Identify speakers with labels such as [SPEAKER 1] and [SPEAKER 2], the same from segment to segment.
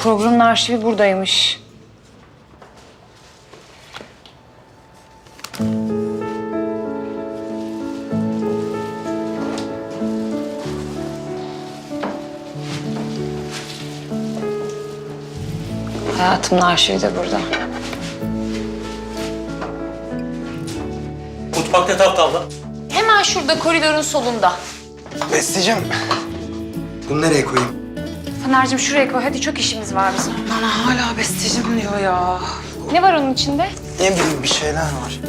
[SPEAKER 1] programın arşivi buradaymış. Hayatımın arşivi de burada.
[SPEAKER 2] Mutfak ne tarafta abla?
[SPEAKER 1] Hemen şurada koridorun solunda.
[SPEAKER 3] Besteciğim. Bunu nereye koyayım?
[SPEAKER 1] Taner'cim şuraya koy. Hadi çok işimiz var bizim.
[SPEAKER 4] Bana hala bestecim diyor ya.
[SPEAKER 1] Ne var onun içinde?
[SPEAKER 3] Ne bileyim bir şeyler var.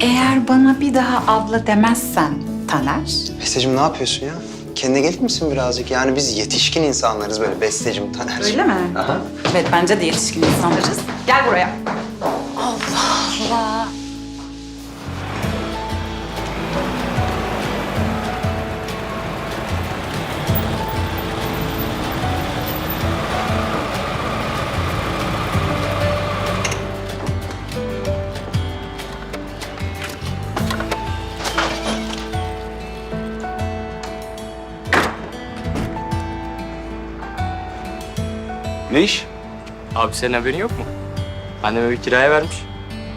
[SPEAKER 4] Eğer bana bir daha abla demezsen Taner.
[SPEAKER 3] Besteciğim ne yapıyorsun ya? Kendine gelir misin birazcık? Yani biz yetişkin insanlarız böyle bestecim Taner'cim.
[SPEAKER 4] Öyle mi?
[SPEAKER 3] Aha.
[SPEAKER 4] Evet bence de yetişkin insanlarız. Gel buraya.
[SPEAKER 1] Allah.
[SPEAKER 5] Ne iş?
[SPEAKER 2] Abi senin haberin yok mu? Annem evi kiraya vermiş.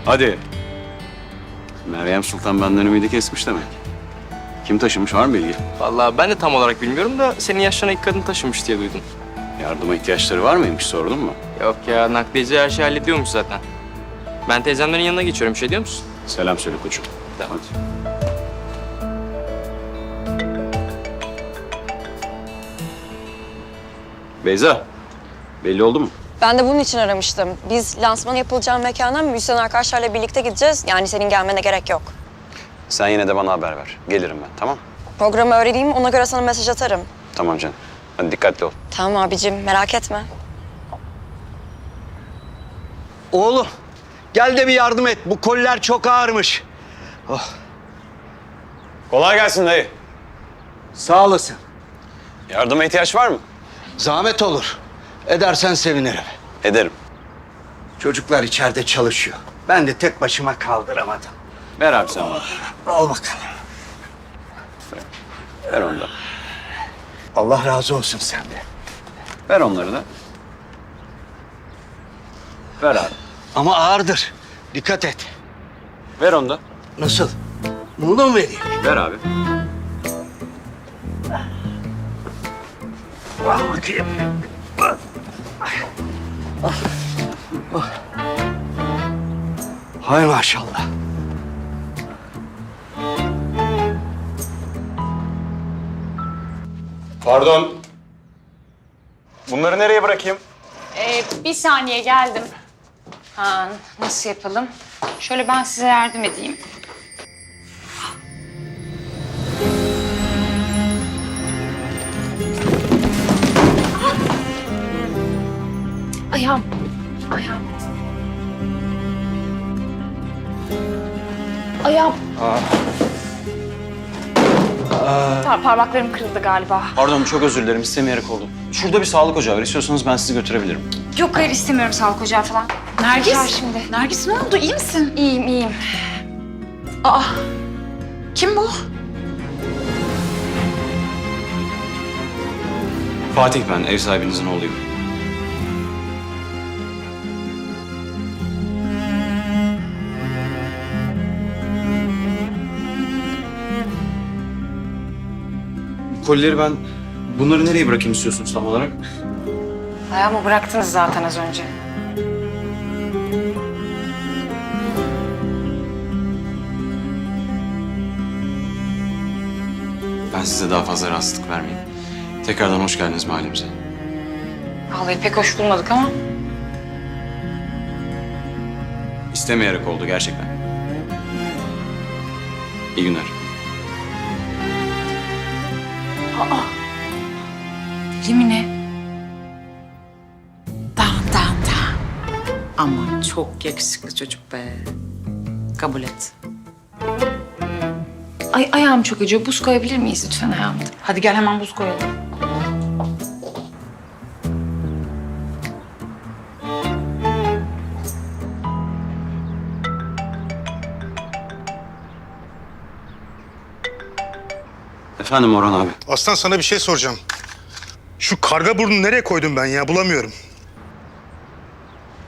[SPEAKER 5] Hadi. Meryem Sultan benden ümidi kesmiş demek. Kim taşımış var mı bilgi?
[SPEAKER 2] Vallahi ben de tam olarak bilmiyorum da senin yaşlarına ilk kadın taşınmış diye duydum.
[SPEAKER 5] Yardıma ihtiyaçları var mıymış sordun mu?
[SPEAKER 2] Yok ya nakliyeci her şeyi hallediyormuş zaten. Ben teyzemlerin yanına geçiyorum. Bir şey diyor musun?
[SPEAKER 5] Selam söyle koçum.
[SPEAKER 2] Tamam.
[SPEAKER 5] Hadi. Beyza, belli oldu mu?
[SPEAKER 6] Ben de bunun için aramıştım. Biz lansman yapılacağım mekana müzisyen arkadaşlarla birlikte gideceğiz. Yani senin gelmene gerek yok.
[SPEAKER 5] Sen yine de bana haber ver. Gelirim ben, tamam?
[SPEAKER 6] Programı öğreneyim, ona göre sana mesaj atarım.
[SPEAKER 5] Tamam canım. Hadi dikkatli ol.
[SPEAKER 6] Tamam abicim, merak etme.
[SPEAKER 7] Oğlum gel de bir yardım et. Bu koller çok ağırmış.
[SPEAKER 5] Kolay gelsin dayı.
[SPEAKER 7] Sağ olasın.
[SPEAKER 5] Yardıma ihtiyaç var mı?
[SPEAKER 7] Zahmet olur. Edersen sevinirim.
[SPEAKER 5] Ederim.
[SPEAKER 7] Çocuklar içeride çalışıyor. Ben de tek başıma kaldıramadım.
[SPEAKER 5] Ver abi sen bana.
[SPEAKER 7] Al bakalım.
[SPEAKER 5] Ver onu da.
[SPEAKER 7] Allah razı olsun senden.
[SPEAKER 5] Ver onları da. Ver abi.
[SPEAKER 7] Ama ağırdır. Dikkat et.
[SPEAKER 5] Ver onu da.
[SPEAKER 7] Nasıl? Bunu da mı vereyim?
[SPEAKER 5] Ver abi.
[SPEAKER 7] Al bakayım. Hay maşallah.
[SPEAKER 5] Pardon. Bunları nereye bırakayım?
[SPEAKER 1] Ee, bir saniye geldim. Ha, nasıl yapalım? Şöyle ben size yardım edeyim. Ayağım. Ayağım. Ayağım. Tamam, parmaklarım kırıldı galiba.
[SPEAKER 5] Pardon çok özür dilerim istemeyerek oldu. Şurada bir sağlık ocağı var. İstiyorsanız ben sizi götürebilirim.
[SPEAKER 1] Yok hayır istemiyorum sağlık ocağı falan.
[SPEAKER 4] Nergis.
[SPEAKER 1] Gel şimdi.
[SPEAKER 4] Nergis ne oldu? İyi misin?
[SPEAKER 1] İyiyim iyiyim.
[SPEAKER 4] Aa. Kim bu?
[SPEAKER 5] Fatih ben, ev sahibinizin oğluyum. Kolileri ben... Bunları nereye bırakayım istiyorsunuz tam olarak?
[SPEAKER 1] Ayağımı bıraktınız zaten az önce.
[SPEAKER 5] Ben size daha fazla rahatsızlık vermeyeyim. Tekrardan hoş geldiniz mahallemize.
[SPEAKER 1] Vallahi pek hoş bulmadık ama.
[SPEAKER 5] İstemeyerek oldu gerçekten. İyi günler.
[SPEAKER 1] Limine.
[SPEAKER 4] Dan dan dan. Ama çok yakışıklı çocuk be. Kabul et.
[SPEAKER 1] Ay ayağım çok acıyor. Buz koyabilir miyiz lütfen ayağımda?
[SPEAKER 4] Hadi gel hemen buz koyalım.
[SPEAKER 5] Efendim Orhan abi.
[SPEAKER 8] Aslan sana bir şey soracağım. Şu karga burnunu nereye koydum ben ya bulamıyorum.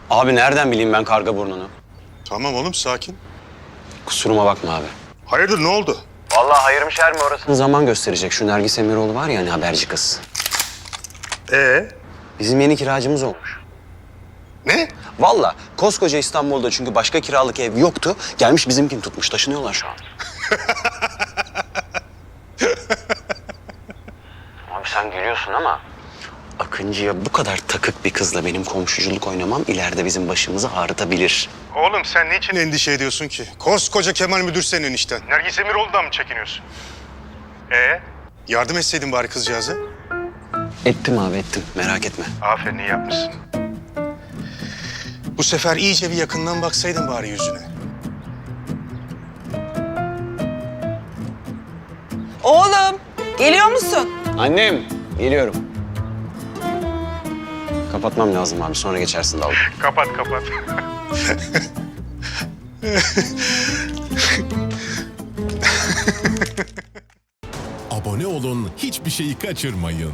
[SPEAKER 5] Abi nereden bileyim ben karga burnunu?
[SPEAKER 8] Tamam oğlum sakin.
[SPEAKER 5] Kusuruma bakma abi.
[SPEAKER 8] Hayırdır ne oldu?
[SPEAKER 5] Vallahi hayır mı şer mi orasını zaman gösterecek. Şu Nergis Emiroğlu var ya hani haberci kız.
[SPEAKER 8] Ee?
[SPEAKER 5] Bizim yeni kiracımız olmuş.
[SPEAKER 8] Ne?
[SPEAKER 5] Vallahi koskoca İstanbul'da çünkü başka kiralık ev yoktu. Gelmiş bizimkini tutmuş taşınıyorlar şu an. Gülüyorsun ama... Akıncı'ya bu kadar takık bir kızla benim komşuculuk oynamam ileride bizim başımızı ağrıtabilir.
[SPEAKER 8] Oğlum sen niçin endişe ediyorsun ki? Koskoca Kemal Müdür senin enişten. Nergis Emiroğlu'dan mı çekiniyorsun? Ee? Yardım etseydin bari kızcağıza.
[SPEAKER 5] Ettim abi ettim merak etme.
[SPEAKER 8] Aferin iyi yapmışsın. Bu sefer iyice bir yakından baksaydın bari yüzüne.
[SPEAKER 4] Oğlum geliyor musun?
[SPEAKER 5] Annem geliyorum. Kapatmam lazım abi sonra geçersin dalga.
[SPEAKER 8] Kapat kapat.
[SPEAKER 9] Abone olun, hiçbir şeyi kaçırmayın.